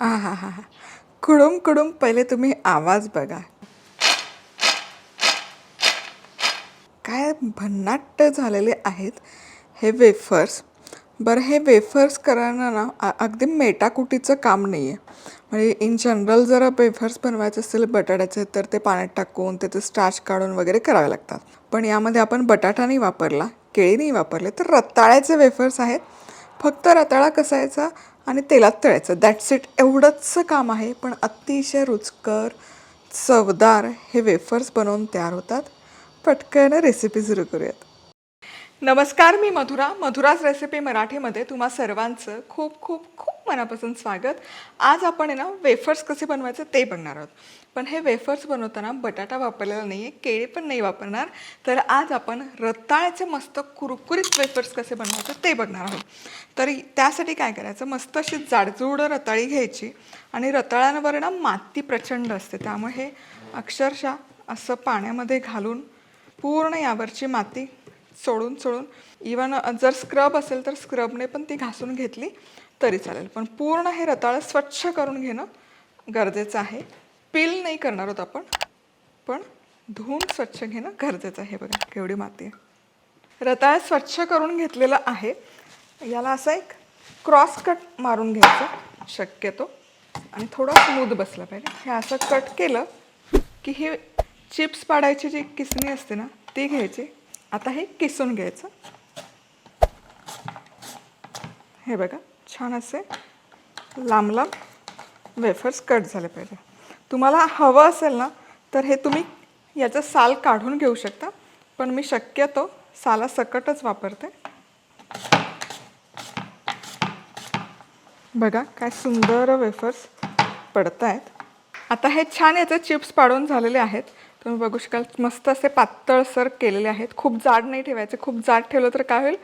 हा हा हा हा कुडुम कुडुम पहिले तुम्ही आवाज बघा. काय भन्नाट झालेले आहेत हे वेफर्स बरं हे वेफर्स करणं ना अगदी मेटाकुटीचं काम नाही आहे म्हणजे इन जनरल जर वेफर्स बनवायचे असेल बटाट्याचे तर ते पाण्यात टाकून त्याचं स्टार्च काढून वगैरे करावे लागतात. पण यामध्ये आपण बटाटा नाही वापरला केळी नाही वापरले तर रताळ्याचे वेफर्स आहेत. फक्त रताळा कसायचा आणि तेलात तळायचं. दॅट्स इट एवढंच काम आहे पण अतिशय रुचकर चवदार हे वेफर्स बनवून तयार होतात. पटकन रेसिपी सुरू करूयात. नमस्कार मी मधुरा. मधुराज रेसिपी मराठीमध्ये तुम्हा सर्वांचं खूप खूप खूप मनापासून स्वागत. आज आपण आहे ना वेफर्स कसे बनवायचे ते बघणार आहोत. पण हे वेफर्स बनवताना बटाटा वापरलेला नाही आहे केळी पण नाही वापरणार. तर आज आपण रताळ्याचे मस्त कुरकुरीत वेफर्स कसे बनवायचे ते बघणार आहोत. तर त्यासाठी काय करायचं मस्त अशी जाडजूड रताळी घ्यायची आणि रताळ्यांवर ना माती प्रचंड असते. त्यामुळे हे अक्षरशः असं पाण्यामध्ये घालून पूर्ण यावरची माती सोडून सोडून. इवन जर स्क्रब असेल तर स्क्रबने पण ती घासून घेतली तरी चालेल. पण पूर्ण हे रताळं स्वच्छ करून घेणं गरजेचं आहे. पील नाही करणार आहोत आपण पण धुवून स्वच्छ घेणं गरजेचं आहे बघा केवढी माती आहे. रताळ स्वच्छ करून घेतलेलं आहे. याला असा एक क्रॉस कट मारून घ्यायचं शक्यतो. आणि थोडं स्मूद बसलं पाहिजे. हे असं कट केलं की हे चिप्स पाडायची जी किसणी असते ना ती घ्यायची. आता हे किसून घ्यायचं. हे बघा छान असे लांब लांब वेफर्स कट झाले पाहिजे. तुम्हाला हवं असेल ना तर हे तुम्ही याचं साल काढून घेऊ शकता पण मी शक्यतो साला सकटच वापरते. बघा काय सुंदर वेफर्स पडत आहेत आता हे छान याचे चिप्स पाडून झालेले आहेत. तुम्ही बघू शकाल मस्त असे पातळसर केलेले आहेत. खूप जाड नाही ठेवायचे खूप जाड ठेवलं तर काय होईल?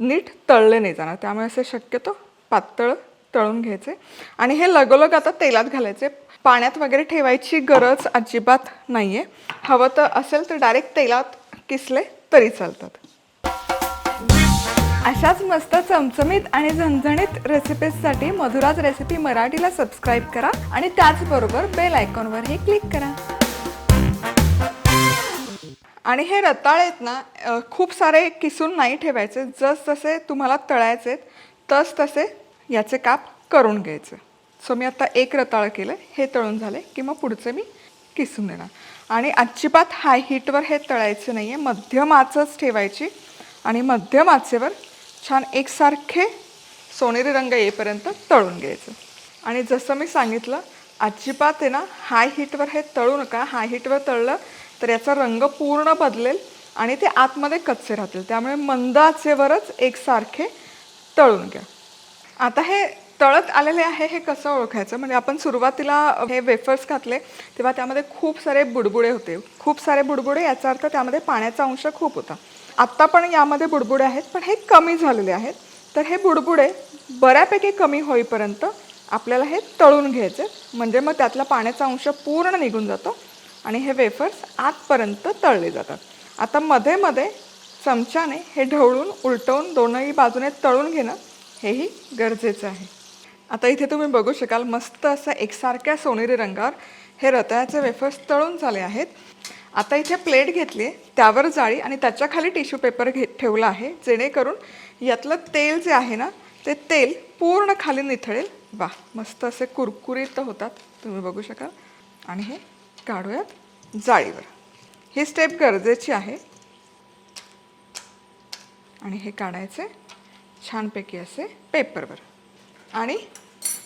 नीट तळले नाही जाणार. त्यामुळे असे शक्यतो पातळ तळून घ्यायचे. आणि हे लगोलग आता तेलात घालायचे. पाण्यात वगैरे ठेवायची गरज अजिबात नाही आहे हवं तर असेल तर डायरेक्ट तेलात किसले तरी चालतात. अशाच मस्त चमचमीत आणि झणझणीत रेसिपीजसाठी मधुराज रेसिपी मराठीला सबस्क्राईब करा आणि त्याचबरोबर बेल आयकॉनवरही क्लिक करा. आणि हे रताळेत आहेत ना खूप सारे किसून नाही ठेवायचे. जस जसे तुम्हाला तळायचे तस तसे याचे काप करून घ्यायचे. सो मी आता एक रताळं केलं हे तळून झाले की मग पुढचे मी किसून देणार. आणि अजिबात हाय हीटवर हे तळायचे नाही आहे मध्यम आचच ठेवायची आणि मध्यम आचेवर छान एकसारखे सोनेरी रंग येईपर्यंत तळून घ्यायचं. आणि जसं मी सांगितलं अजिबात आहे ना हाय हीटवर हे तळू नका. हाय हीटवर तळलं तर याचा रंग पूर्ण बदलेल आणि ते आतमध्ये कच्चे राहतील. त्यामुळे मंद आचेवरच एकसारखे तळून घ्या. आता हे तळत आलेले आहे हे कसं ओळखायचं? म्हणजे आपण सुरुवातीला हे वेफर्स घातले तेव्हा त्यामध्ये खूप सारे बुडबुडे होते. खूप सारे बुडबुडे याचा अर्थ त्यामध्ये पाण्याचा अंश खूप होता. आत्ता पण यामध्ये बुडबुडे आहेत पण हे कमी झालेले आहेत. तर हे बुडबुडे बऱ्यापैकी कमी होईपर्यंत आपल्याला हे तळून घ्यायचे. म्हणजे मग त्यातला पाण्याचा अंश पूर्ण निघून जातो. आणि हे वेफर्स आतपर्यंत तळले जातात. आता मध्ये मध्ये चमच्याने हे ढवळून उलटवून दोनही बाजूने तळून घेणं हेही गरजेचं आहे. आता इथे तुम्ही बघू शकाल मस्त असं एकसारख्या सोनेरी रंगावर हे रताळ्याचे वेफर्स तळून झाले आहेत. आता इथे प्लेट घेतली आहे त्यावर जाळी आणि त्याच्याखाली टिश्यू पेपर घे ठेवला आहे जेणेकरून यातलं तेल जे आहे ना ते तेल पूर्ण खाली निथळेल. वा मस्त असे कुरकुरीत होतात तुम्ही बघू शकाल. आणि हे काढूयात जाळीवर. ही स्टेप गरजेची आहे. आणि हे काढायचे छानपैकी असे पेपरवर आणि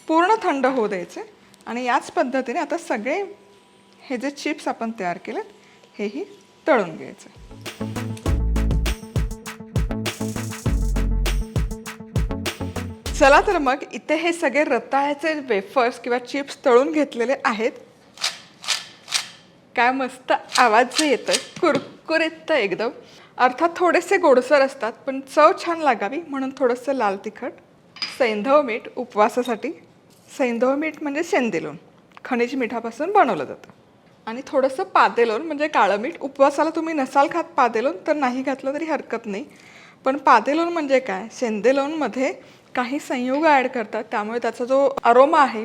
पूर्ण थंड होऊ द्यायचे. आणि याच पद्धतीने आता सगळे हे जे चिप्स आपण तयार केलेत हेही तळून घ्यायचे. चला तर मग इथे हे सगळे रताळ्याचे वेफर्स किंवा चिप्स तळून घेतलेले आहेत. काय मस्त आवाज जे येतोय. कुरकुरीत एकदम. अर्थात थोडेसे गोडसर असतात पण चव छान लागावी म्हणून थोडंसं लाल तिखट सैंधव मीठ उपवासासाठी. सैंधव मीठ म्हणजे शेंदेलोण खनिज मिठापासून बनवलं जातं. आणि थोडंसं पादेलोन म्हणजे काळं मीठ. उपवासाला तुम्ही नसाल खात पातेलोण तर नाही घातलं तरी हरकत नाही. पण पातेलोन म्हणजे काय? शेंदेलोनमध्ये काही संयोग ॲड करतात त्यामुळे त्याचा जो अरोमा आहे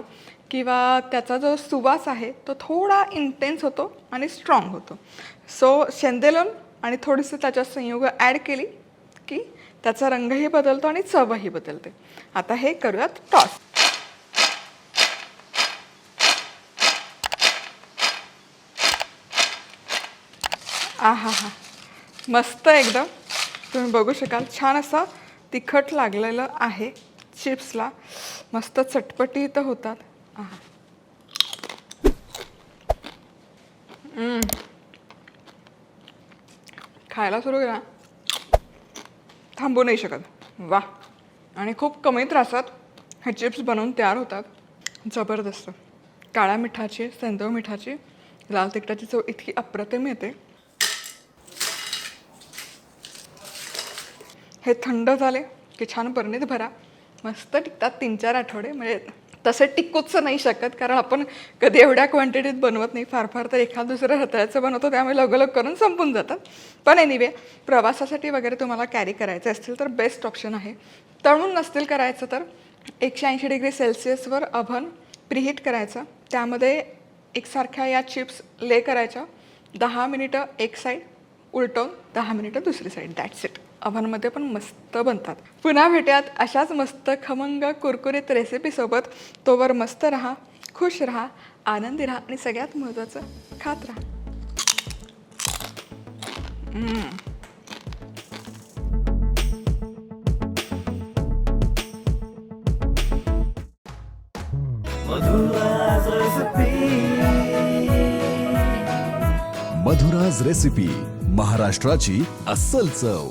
किंवा त्याचा जो सुवास आहे तो थोडा इंटेन्स होतो आणि स्ट्रॉंग होतो. सो शेंदेलोन आणि थोडीशी त्याच्यात संयोग ॲड केली की त्याचा रंगही बदलतो आणि चवही बदलते. आता हे करूयात टॉस आहा हा मस्त एकदम. तुम्ही बघू शकाल छान असं तिखट लागलेलं आहे. चिप्सला. मस्त चटपटी इथं होतात. खायला सुरू करा थांबू नाही शकत. वा आणि खूप कमी त्रासात हे चिप्स बनवून तयार होतात. जबरदस्त. काळ्या मिठाची सेंदव मिठाची लाल तिखटाची चव इतकी अप्रतिम येते. हे थंड झाले की छान बरणीत भरा. मस्त टिकतात तीन चार आठवडे. म्हणजे तसं टिकूच नाही शकत कारण आपण कधी एवढ्या क्वांटिटीत बनवत नाही. फार फार तर एखाद दुसरं रताळ्याचं बनवतो त्यामुळे लगोलग करून संपून जातात पण एनिवे प्रवासासाठी वगैरे तुम्हाला कॅरी करायचं असतील तर बेस्ट ऑप्शन आहे. तळून नसतील करायचं तर एकशे ऐंशी डिग्री सेल्सिअसवर अभन प्रिहीट करायचं. त्यामध्ये एकसारख्या या चिप्स ले करायच्या. दहा मिनिटं एक साईड उलटवून दहा मिनिटं दुसरी साईड दॅट्स इट अव्हनमध्ये पण मस्त बनतात. पुन्हा भेटूयात अशाच मस्त खमंग कुरकुरीत रेसिपीसोबत तोवर मस्त राहा खुश राहा आनंदी राहा आणि सगळ्यात महत्त्वाचं खात राहा. मधुराज रेसिपी महाराष्ट्राची अस्सल चव.